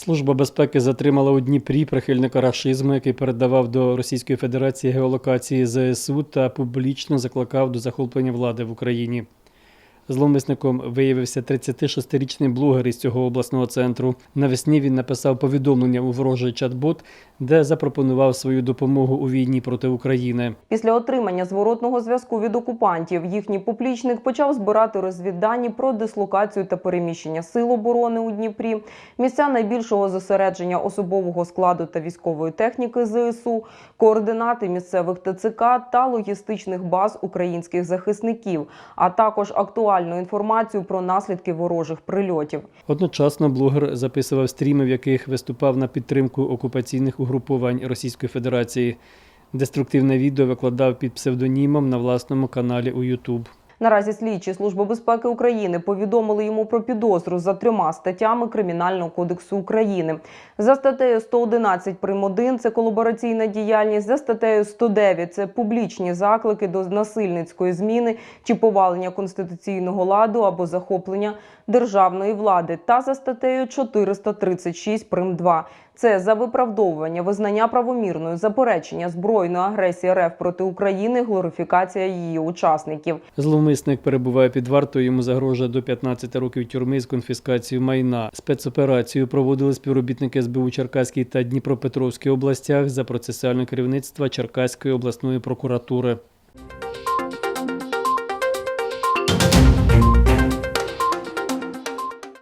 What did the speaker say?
Служба безпеки затримала у Дніпрі прихильника рашизму, який передавав до Російської Федерації геолокації ЗСУ та публічно закликав до захоплення влади в Україні. Зловмисником виявився 36-річний блогер із цього обласного центру. Навесні він написав повідомлення у ворожий чат-бот, де запропонував свою допомогу у війні проти України. Після отримання зворотного зв'язку від окупантів їхній поплічник почав збирати розвіддані про дислокацію та переміщення сил оборони у Дніпрі, місця найбільшого зосередження особового складу та військової техніки ЗСУ, координати місцевих ТЦК та логістичних баз українських захисників, а також актуальну інформацію про наслідки ворожих прильотів. Одночасно блогер записував стріми, в яких виступав на підтримку окупаційних угрупувань Російської Федерації. Деструктивне відео викладав під псевдонімом на власному каналі у YouTube. Наразі слідчі Служби безпеки України повідомили йому про підозру за трьома статтями Кримінального кодексу України. За статтею 111 прим. 1 – це колабораційна діяльність, за статтею 109 – це публічні заклики до насильницької зміни чи повалення конституційного ладу або захоплення державної влади, та за статтею 436 прим. 2 – це за виправдовування, визнання правомірною, заперечення збройної агресії РФ проти України, глорифікація її учасників. Зловмисник перебуває під вартою, йому загрожує до 15 років тюрми з конфіскацією майна. Спецоперацію проводили співробітники СБУ Черкаській та Дніпропетровській областях за процесуальне керівництва Черкаської обласної прокуратури.